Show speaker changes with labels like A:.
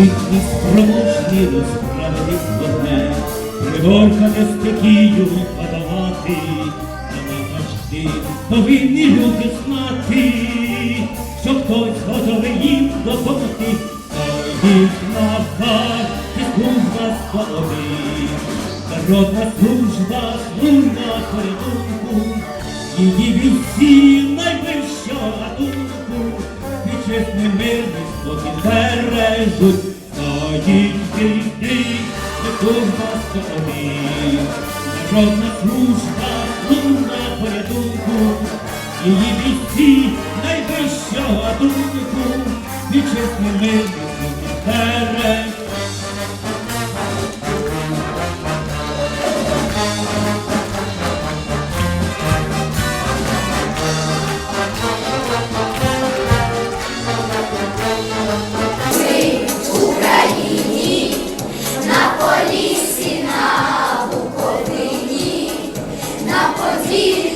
A: Ситні спроможні розправитись вогне, приборкане стихію подавати, але завжди повинні люди знати, що хтось готовий їм допомогти, стоїть на варті служба свободи. Народна служба, служба порятунку, її бійці найвищого гатунку, вітчизни мирний спокій бережуть, стоїть війни, служба свободи. жодна служба, луна порятунку, її бійці найвищого думку, вічесними поки мирний Молодці!